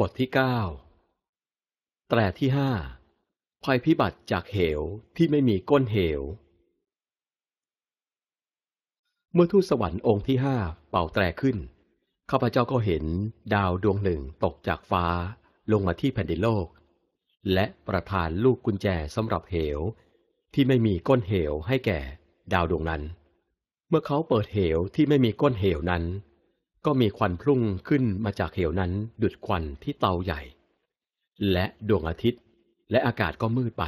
บทที่เก้าแตรที่ห้าภัยพิบัติจากเหวที่ไม่มีก้นเหว เมื่อทูตสวรรค์องค์ที่ห้าเป่าแตรขึ้น ข้าพเจ้าก็เห็นดาวดวงหนึ่งตกจากฟ้าลงมาที่แผ่นดินโลก และประทานลูกกุญแจสำหรับเหว ที่ไม่มีก้นเหวให้แก่ ดาวดวงนั้น เมื่อเขาเปิดเหวที่ไม่มีก้นเหวนั้น ก็มีควันพุ่งขึ้นมาจากเหวนั้นดุดควันที่เตาใหญ่ และดวงอาทิตย์ และอากาศก็มืดไป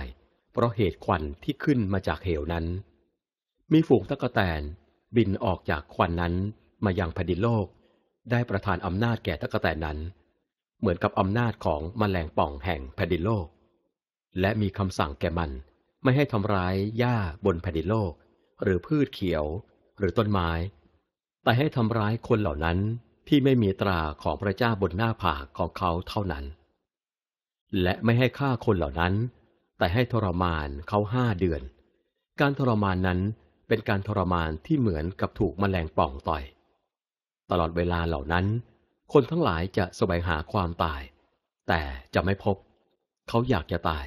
เพราะเหตุควันที่ขึ้นมาจากเหวนั้น มีฝูงตะกแตนบินออกจากควันนั้นมายังแผ่นดินโลก ได้ประทานอำนาจแก่ตะกแตนนั้น เหมือนกับอำนาจของมแมลงป่องแห่งแผ่นดินโลก และมีคำสั่งแก่มันไม่ให้ทำร้ายหญ้าบนแผ่นดินโลก หรือพืชเขียว หรือต้นไม้ แต่ให้ทำร้ายคนเหล่านั้นที่ไม่มีตราของพระเจ้าบนหน้าผากของเขาเท่านั้น และไม่ให้ฆ่าคนเหล่านั้น แต่ให้ทรมานเขาห้าเดือน การทรมานนั้นเป็นการทรมานที่เหมือนกับถูกมแมลงป่องต่อย ตลอดเวลาเหล่านั้น คนทั้งหลายจะแสวงหาความตาย แต่จะไม่พบ เขาอยากจะตาย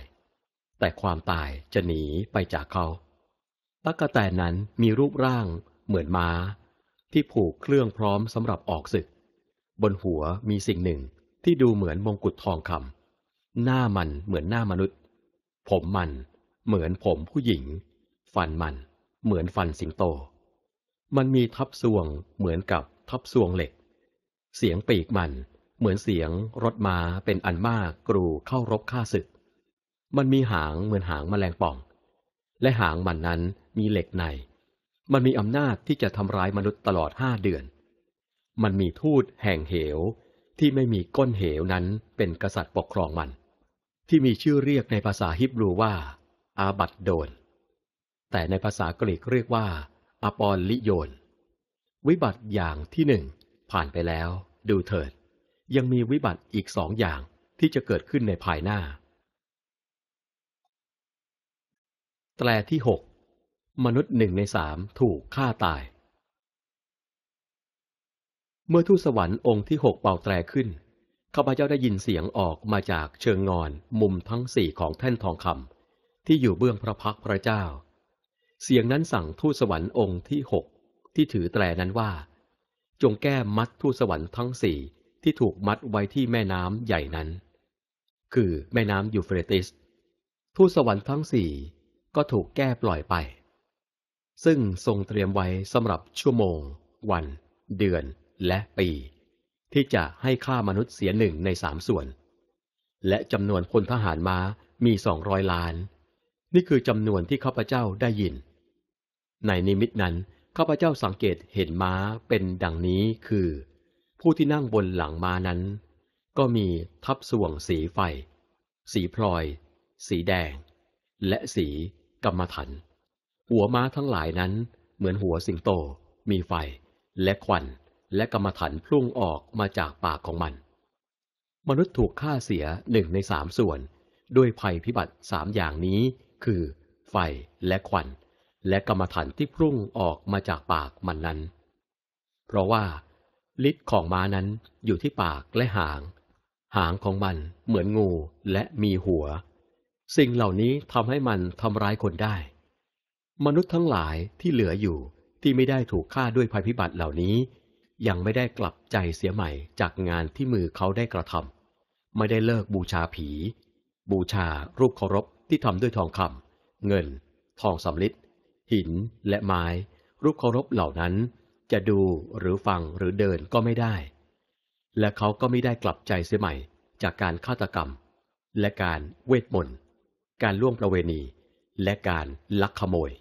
แต่ความตายจะหนีไปจากเขาตั๊กแตนนั้นมีรูปร่างเหมือนม้า ที่ผูกเครื่องพร้อมสำหรับออกศึก บนหัวมีสิ่งหนึ่งที่ดูเหมือนมงกุฎทองคำหน้ามันเหมือนหน้ามนุษย์ ผมมัน เหมือนผมผู้หญิง ฟันมัน เหมือนฟันสิงโต มันมีทับซวงเหมือนกับทับซวงเหล็ก เสียงปีกมัน เหมือนเสียงรถม้าเป็นอันมากกรูเข้ารบฆ่าศึก มันมีหางเหมือนหางมแมลงป่อง และหางมันนั้นมีเหล็กใน มันมีอำนาจที่จะทำร้ายมนุษย์ตลอดห้าเดือน มันมีทูตแห่งเหวที่ไม่มีก้นเหวนั้นเป็นกษัตริย์ปกครองมัน ที่มีชื่อเรียกในภาษาฮิบรูว่า อาบัดโดน แต่ในภาษากรีกเรียกว่าอปอลลิโยน วิบัติอย่างที่หนึ่งผ่านไปแล้ว ดูเถิด ยังมีวิบัติอีกสองอย่างที่จะเกิดขึ้นในภายหน้า แตรที่หก มนุษย์หนึ่งในสามถูกฆ่าตาย เมื่อทูตสวรรค์องค์ที่หกเป่าแตรขึ้น ข้าพเจ้าได้ยินเสียงออกมาจากเชิงงอนมุมทั้งสี่ของแท่นทองคำที่อยู่เบื้องพระพักพระเจ้า เสียงนั้นสั่งทูตสวรรค์องค์ที่หกที่ถือแตรนั้นว่า จงแก้มัดทูตสวรรค์ทั้งสี่ที่ถูกมัดไว้ที่แม่น้ำใหญ่นั้น คือแม่น้ำยูเฟรติส ทูตสวรรค์ทั้งสี่ก็ถูกแก้ปล่อยไป ซึ่งทรงเตรียมไว้สำหรับชั่วโมง วัน เดือน และปี ที่จะให้ฆ่ามนุษย์เสียหนึ่งในสามส่วน และจำนวนพลทหารม้ามีสองร้อยล้าน นี่คือจำนวนที่ข้าพเจ้าได้ยิน ในนิมิตนั้นข้าพเจ้าสังเกตเห็นม้าเป็นดังนี้คือ ผู้ที่นั่งบนหลังม้านั้น ก็มีทับส่วงสีไฟ สีพลอย สีแดง และสีกรรมถัน หัวม้าทั้งหลายนั้น เหมือนหัวสิงโต มีไฟ และควัน และกรรมถันพุ่งออกมาจากปากของมัน มนุษย์ถูกฆ่าเสียหนึ่งในสามส่วน ด้วยภัยพิบัติสามอย่างนี้ คือ ไฟและควัน และกรรมฐานที่พุ่งออกมาจากปากมันนั้น เพราะว่าฤทธิ์ของม้านั้นอยู่ที่ปากและหาง หางของมันเหมือนงูและมีหัว สิ่งเหล่านี้ทำให้มันทำร้ายคนได้ มนุษย์ทั้งหลายที่เหลืออยู่ที่ไม่ได้ถูกฆ่าด้วยภัยพิบัติเหล่านี้ ยังไม่ได้กลับใจเสียใหม่จากงานที่มือเขาได้กระทำไม่ได้เลิกบูชาผี บูชารูปเคารพที่ทำด้วยทองคำเงิน ทองสำริดหินและไม้ รูปเคารพเหล่านั้น จะดูหรือฟังหรือเดินก็ไม่ได้ และเขาก็ไม่ได้กลับใจเสียใหม่จากการฆาตกรรม และการเวทมนต์การล่วงประเวณี และการลักขโมย